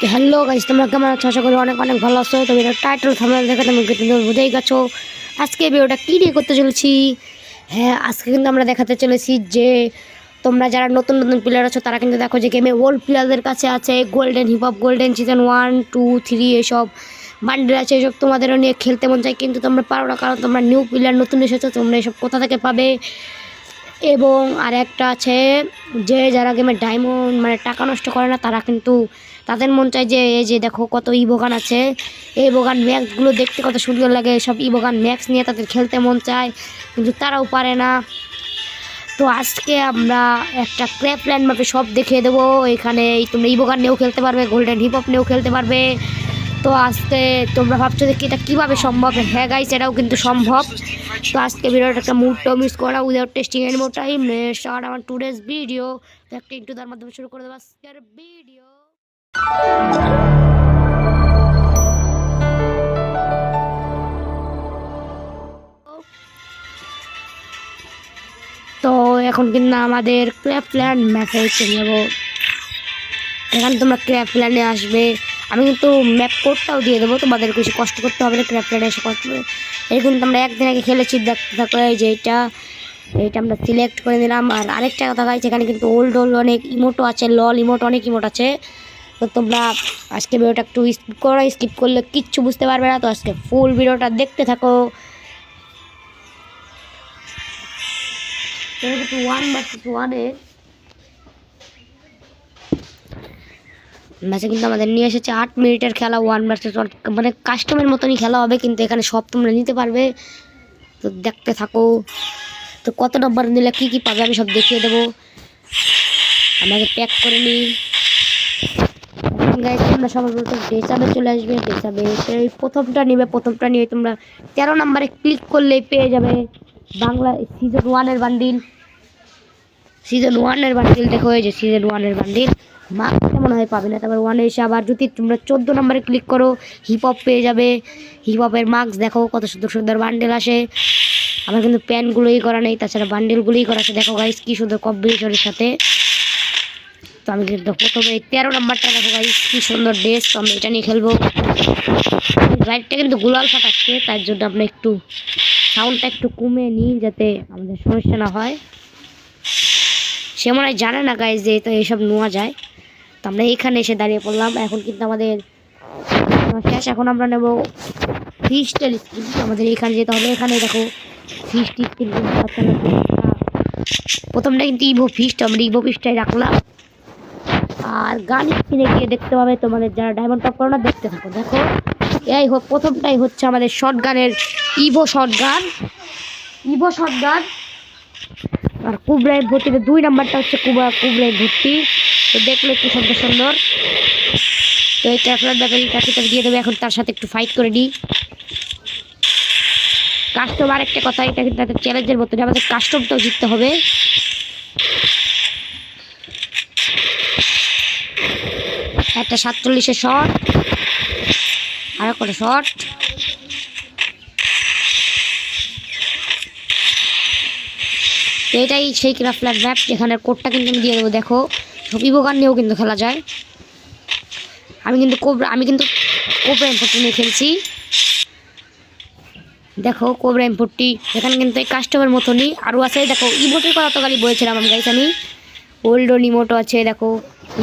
তো hello guys তোমরা কেমন আছো? আশা করি অনেক অনেক ভালো আছো। তুমি টাইটেল থামলে দেখে তুমি কিন্তু বুঝেই গেছো। আজকে ভিডিওটা কী নিয়ে করতে চলেছি? হ্যাঁ আজকে কিন্তু আমরা দেখাতে চলেছি যে, তোমরা যারা নতুন নতুন প্লেয়ার আছো, তারা কিন্তু দেখো যে গেমে ওল্ড প্লেয়ারদের কাছে আছে। Golden hip hop golden season one two three এসব বান্ডেল আছে এসব তোমাদেরও নিয়ে খেলতে মন চায়। কিন্তু তোমরা পারো না, কারণ তোমরা নিউ প্লেয়ার নতুন এসেছ, তোমরা এসব কোথা থেকে পাবে? এবং আর একটা আছে যে, যারা গেমে ডায়মন্ড মানে টাকা নষ্ট করে না, তারা কিন্তু তাদের মন চায় যে, এই যে দেখো কত ইবোগান আছে। এই বোগান ম্যাক্সগুলো দেখতে কত সুন্দর লাগে, সব ইবোগান ম্যাক্স নিয়ে তাদের খেলতে মন চায়, কিন্তু তারাও পারে না। তো আজকে আমরা একটা ক্র্যাপ ল্যান্ড ম্যাপে সব দেখিয়ে দেবো। এখানে তোমরা ইবোগান নিয়েও খেলতে পারবে, গোল্ডেন হিপ হপ নিয়েও খেলতে পারবে। তো আজকে তোমরা ভাবছ কি এটা কীভাবে সম্ভব? হ্যাঁ গাইস এটাও কিন্তু সম্ভব। তো আজকে ভিডিওটা একটা মুডটাও মিস করা উইদাউট টেস্টিং এর মোর টাইম স্টার্ট আমার টু ডেজ ভিডিও একটা একটু তার মাধ্যমে শুরু করে দেবো ভিডিও তো এখন কিন্তু আমাদের ক্র্যাপ ল্যান্ড ম্যাপে চলে যাব। এখানে তোমরা ক্র্যাপ ল্যান্ডে আসবে। আমি কিন্তু ম্যাপ কোডটাও দিয়ে দেবো। তোমাদের কিছু কষ্ট করতে হবে না ক্র্যাপ ল্যান্ডে এসে কষ্ট এই কিন্তু আমরা একদিন আগে খেলেছি, দেখতে থাকো এই যে এটা এইটা আমরা সিলেক্ট করে নিলাম। আর আরেকটা কথা গাইছে এখানে কিন্তু ওল্ড ওল্ড অনেক ইমোটো আছে লল ইমোট অনেক ইমোট আছে। তো তোমরা আজকে ভিডিওটা একটু স্কিপ করো স্কিপ করলে কিচ্ছু বুঝতে পারবে না, তো আজকে ফুল ভিডিওটা দেখতে থাকো। ওয়ান ওয়ানের ম্যাচে কিন্তু আমাদের নিয়ে এসেছে আট মিনিটের খেলা ওয়ান ভার্সেস ওয়ান মানে কাস্টমের মতনই খেলা হবে, কিন্তু এখানে সব তোমরা নিতে পারবে। তো দেখতে থাকো। তো কত নম্বর নিলে কী কী পাবে আমি সব দেখিয়ে দেবো। আমাকে প্যাক করে নিই গাইজ তোমরা সবার প্রথম ডেসাবে চলে আসবে ডেসাবে এই প্রথমটা নিবে, প্রথমটা নিয়ে তোমরা তেরো নম্বরে ক্লিক করলেই পেয়ে যাবে বাংলা সিজন ওয়ানের বান্ডিল সিজন ওয়ানের বান্ডিল দেখো, এই যে সিজন ওয়ানের বান্ডিল মার্ক কেমন হয় পাবে না, তারপর ওয়ানে এসে আবার যদি তোমরা চোদ্দ নম্বরে ক্লিক করো হিপ হপ পেয়ে যাবে। হিপ হপের দেখো, কত সুন্দর সুন্দর বান্ডেল আসে। আমার কিন্তু প্যান্টগুলোই করা নেই, তাছাড়া বান্ডেলগুলোই করা আছে। দেখো গাইস কি সুন্দর কম্বিনেশনের সাথে। তো আমি প্রথমে তেরো নাম্বারটা দেখো গাইস কি সুন্দর ড্রেস তো আমি এটা নিয়ে খেলব। লাইটটা কিন্তু গুলাল ফাটাচ্ছে, তার জন্য আমরা একটু সাউন্ডটা একটু কমিয়ে নিই যাতে আমাদের সমস্যা না হয়। সে মনে হয় জানে না গাইজ যে তো এইসব নেওয়া যায়। তো আমরা এখানে এসে দাঁড়িয়ে পড়লাম। এখন কিন্তু আমাদের শেষ। এখন আমরা নেব ফিস্টের স্কিল আমাদের এখানে যেতে হবে। এখানে দেখো ফিস্ট স্কিল প্রথমটা কিন্তু ইভো ফিস্ট আমরা ইভো ফিস্টটাই রাখলাম। আর গান স্ক্রিনে গিয়ে দেখতে পাবে তোমাদের যারা ডায়মন্ড টপ করো না, দেখতে থাকো, দেখো। এই হোক, প্রথমটাই হচ্ছে আমাদের শর্ট গানের evo shotgun evo shotgun আর কুবরাই ভর্তিতে দুই নাম্বারটা হচ্ছে কুবা কুবরাই ভর্তি তো দেখলে একটু সুন্দর সুন্দর। তো এই ট্যাফলার ব্যাপারে তাকে তাকে দিয়ে দেবে। এখন তার সাথে একটু ফাইট করে নিই কাস্টম আরেকটা কথা, এটা কিন্তু একটা চ্যালেঞ্জের মতো। আমাদের কাস্টমটাও জিততে হবে। একটা সাতচল্লিশের শট আর একটা শট এটাই সেই ক্রাফলার ম্যাপ যেখানে কোডটা কিন্তু আমি দিয়ে দেবো, দেখো। ছবি বোগান নিয়েও কিন্তু খেলা যায়। আমি কিন্তু কোবরা আমি কিন্তু কোবরা এম্পোর্টটি নিয়ে খেলছি। দেখো কোবরা এম্পোর্টটি এখানে কিন্তু এই কাস্টমার মতনই। আরও আছে, দেখো ইমোটের কথা তো গাড়ি বলেছিলাম আমি গাইছি আমি। ওল্ড ইমোটো আছে, দেখো।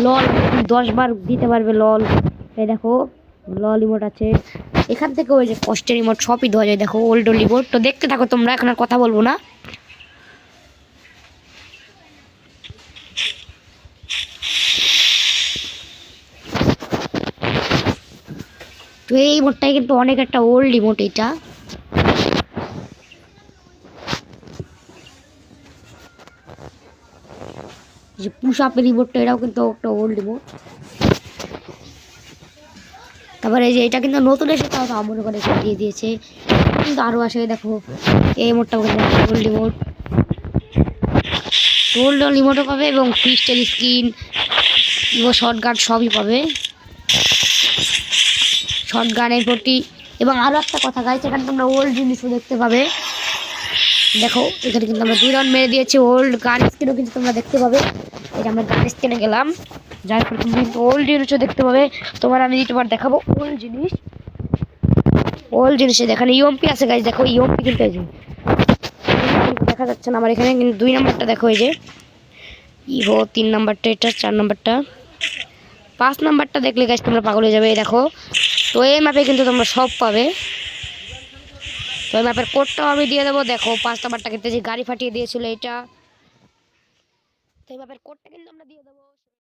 লল দশ বার দিতে পারবে লল। এই দেখো, লল ইমোট আছে। এখান থেকে ওই যে কষ্টের ইমোট সবই দেওয়া যায়। দেখো ওল্ড ইমোট তো দেখতে থাকো তোমরা, এখন আর কথা বলব না। তো এই ইমোটটাই কিন্তু অনেক একটা ওল্ড ইমোট এটা। যে পুশ আপের রিমোটটা এটাও কিন্তু একটা ওল্ড রিমোট তারপরে যে এটা কিন্তু নতুন এসে তাও তো মনে করে দিয়ে দিয়েছে। কিন্তু আরও আসে, দেখো, এই কিন্তু ওল্ড রিমোট ওল্ড রিমোটও পাবে এবং ক্রিস্টাল স্ক্রিন শর্ট গান সবই পাবে। শর্ট গানের প্রতি, এবং আরও একটা কথা গাইছে এখানে তোমরা ওল্ড জিনিসও দেখতে পাবে। দেখো, এখানে কিন্তু আমরা দুই রাউন্ড মেরে দিয়েছি ওল্ড গান স্ক্রিনও কিন্তু তোমরা দেখতে পাবে। এটা আমরা গান স্ক্রিনে গেলাম, যার ফলে তুমি কিন্তু ওল্ড জিনিসও দেখতে পাবে। তোমার আমি তোমার দেখাবো ওল্ড জিনিস ওল্ড জিনিসে দেখানে ইউএমপি আছে গাছ দেখো ইউএমপি কিন্তু এই যে। দেখা যাচ্ছে না, আমার এখানে কিন্তু দুই নাম্বারটা দেখো, এই যে। ইভো তিন নাম্বারটা এটা চার নাম্বারটা পাঁচ নাম্বারটা দেখলে গাছ তোমরা পাগল হয়ে যাবে, এই দেখো। তো এই ম্যাপে কিন্তু তোমরা সব পাবে। তো এই ম্যাপের কোডটাও আমি দিয়ে দেবো। দেখো, পাঁচ নাম্বারটা কিন্তু যে গাড়ি ফাটিয়ে দিয়েছিল এটা। তো এই ম্যাপের কোডটা কিন্তু আমরা দিয়ে দেবো।